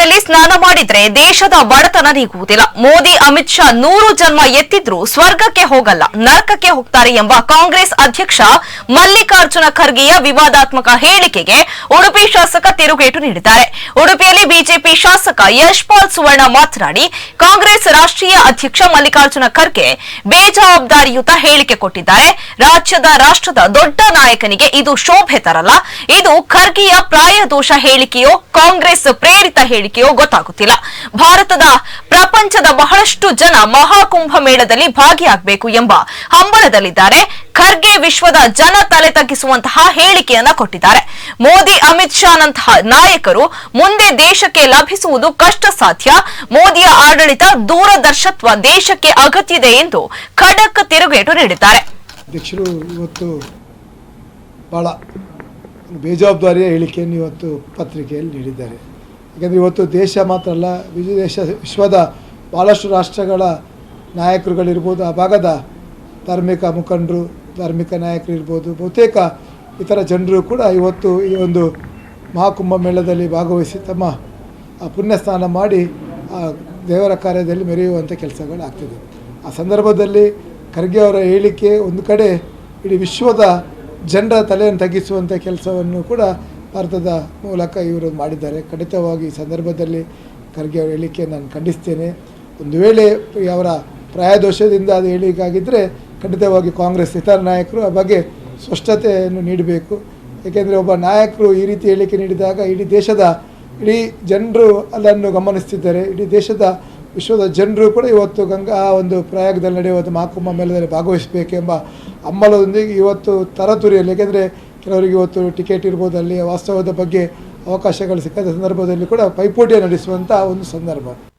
ಗಂಗಾದಲ್ಲಿ ಸ್ನಾನ ಮಾಡಿದ್ರೆ ದೇಶದ ಬಡತನ ನೀಗುವುದಿಲ್ಲ. ಮೋದಿ, ಅಮಿತ್ ಶಾ ನೂರು ಜನ್ಮ ಎತ್ತಿದ್ರೂ ಸ್ವರ್ಗಕ್ಕೆ ಹೋಗಲ್ಲ, ನರಕಕ್ಕೆ ಹೋಗ್ತಾರೆ ಎಂಬ ಕಾಂಗ್ರೆಸ್ ಅಧ್ಯಕ್ಷ ಮಲ್ಲಿಕಾರ್ಜುನ ಖರ್ಗೆಯ ವಿವಾದಾತ್ಮಕ ಹೇಳಿಕೆಗೆ ಉಡುಪಿ ಶಾಸಕ ತಿರುಗೇಟು ನೀಡಿದ್ದಾರೆ. ಉಡುಪಿಯಲ್ಲಿ ಬಿಜೆಪಿ ಶಾಸಕ ಯಶ್ಪಾಲ್ ಸುವರ್ಣ ಮಾತನಾಡಿ, ಕಾಂಗ್ರೆಸ್ ರಾಷ್ಟ್ರೀಯ ಅಧ್ಯಕ್ಷ ಮಲ್ಲಿಕಾರ್ಜುನ ಖರ್ಗೆ ಬೇಜವಾಬ್ದಾರಿಯುತ ಹೇಳಿಕೆ ಕೊಟ್ಟಿದ್ದಾರೆ. ರಾಜ್ಯದ ರಾಷ್ಟ್ರದ ದೊಡ್ಡ ನಾಯಕನಿಗೆ ಇದು ಶೋಭೆ ತರಲ್ಲ. ಇದು ಖರ್ಗೆಯ ಪ್ರಾಯದೋಷ ಹೇಳಿಕೆಯೋ, ಕಾಂಗ್ರೆಸ್ ಪ್ರೇರಿತ ಹೇಳಿಕೆಯೋ ಗೊತ್ತಾಗುತ್ತಿಲ್ಲ. ಭಾರತದ ಪ್ರಪಂಚದ ಬಹಳಷ್ಟು ಜನ ಮಹಾಕುಂಭ ಮೇಳದಲ್ಲಿ ಭಾಗಿಯಾಗಬೇಕು ಎಂಬ ಹಂಬಲದಲ್ಲಿದ್ದಾರೆ. ಖರ್ಗೆ ವಿಶ್ವದ ಜನ ತಲೆ ತಗ್ಗಿಸುವಂತಹ ಹೇಳಿಕೆಯನ್ನ ಕೊಟ್ಟಿದ್ದಾರೆ. ಮೋದಿ, ಅಮಿತ್ ಶಾ ನಂತಹ ನಾಯಕರು ಮುಂದೆ ದೇಶಕ್ಕೆ ಲಭಿಸುವುದು ಕಷ್ಟ ಸಾಧ್ಯ ಮೋದಿಯ ಆಡಳಿತ ದೂರದರ್ಶತ್ವ ದೇಶಕ್ಕೆ ಅಗತ್ಯವಿದೆ ಎಂದು ಖಡಕ್ ತಿರುಗೇಟು ನೀಡಿದ್ದಾರೆ. ಬೇಜವಾಬ್ದಾರಿಯ ಹೇಳಿಕೆಯನ್ನು ಇವತ್ತು ಪತ್ರಿಕೆಯಲ್ಲಿ ನೀಡಿದ್ದಾರೆ. ಯಾಕೆಂದರೆ ಇವತ್ತು ದೇಶ ಮಾತ್ರ ಅಲ್ಲ ವಿಜಯ ದೇಶ, ವಿಶ್ವದ ಭಾಳಷ್ಟು ರಾಷ್ಟ್ರಗಳ ನಾಯಕರುಗಳಿರ್ಬೋದು, ಆ ಭಾಗದ ಧಾರ್ಮಿಕ ಮುಖಂಡರು, ಧಾರ್ಮಿಕ ನಾಯಕರು ಇರ್ಬೋದು ಬಹುತೇಕ ಇತರ ಜನರು ಕೂಡ ಇವತ್ತು ಈ ಒಂದು ಮಹಾಕುಂಭ ಮೇಳದಲ್ಲಿ ಭಾಗವಹಿಸಿ ತಮ್ಮ ಆ ಪುಣ್ಯ ಸ್ನಾನ ಮಾಡಿ ಆ ದೇವರ ಕಾರ್ಯದಲ್ಲಿ ಮೆರೆಯುವಂಥ ಕೆಲಸಗಳಾಗ್ತಿದೆ. ಆ ಸಂದರ್ಭದಲ್ಲಿ ಖರ್ಗೆ ಅವರ ಹೇಳಿಕೆ ಒಂದು ಕಡೆ ಇಡೀ ವಿಶ್ವದ ಜನರ ತಲೆಯನ್ನು ತಗ್ಗಿಸುವಂಥ ಕೆಲಸವನ್ನು ಕೂಡ ಭಾರತದ ಮೂಲಕ ಇವರು ಮಾಡಿದ್ದಾರೆ. ಖಂಡಿತವಾಗಿ ಈ ಸಂದರ್ಭದಲ್ಲಿ ಖರ್ಗೆ ಅವರ ಹೇಳಿಕೆ ನಾನು ಖಂಡಿಸ್ತೇನೆ. ಒಂದು ವೇಳೆ ಅವರ ಪ್ರಾಯದೋಷದಿಂದ ಅದು ಹೇಳಿಕಾಗಿದ್ದರೆ ಖಂಡಿತವಾಗಿ ಕಾಂಗ್ರೆಸ್ ಇತರ ನಾಯಕರು ಆ ಬಗ್ಗೆ ಸ್ಪಷ್ಟತೆಯನ್ನು ನೀಡಬೇಕು. ಏಕೆಂದರೆ ಒಬ್ಬ ನಾಯಕರು ಈ ರೀತಿ ಹೇಳಿಕೆ ನೀಡಿದಾಗ ಇಡೀ ದೇಶದ ಇಡೀ ಜನರು ಅದನ್ನು ಗಮನಿಸ್ತಿದ್ದಾರೆ. ಇಡೀ ದೇಶದ ವಿಶ್ವದ ಜನರು ಕೂಡ ಇವತ್ತು ಗಂಗಾ ಒಂದು ಪ್ರಯಾಗದಲ್ಲಿ ನಡೆಯುವಂಥ ಮಹಾಕುಂಭ ಮೇಳದಲ್ಲಿ ಭಾಗವಹಿಸಬೇಕೆಂಬ ಹಂಬಲದೊಂದಿಗೆ ಇವತ್ತು ತರತುರಿಯಲ್ಲಿ ಏಕೆಂದರೆ ಕೆಲವರಿಗೆ ಇವತ್ತು ಟಿಕೆಟ್ ಇರ್ಬೋದು ಅಲ್ಲಿ ವಾಸ್ತವದ ಬಗ್ಗೆ ಅವಕಾಶಗಳು ಸಿಕ್ಕದ ಸಂದರ್ಭದಲ್ಲಿ ಕೂಡ ಪೈಪೋಟಿ ನಡೆಸುವಂಥ ಒಂದು ಸಂದರ್ಭ.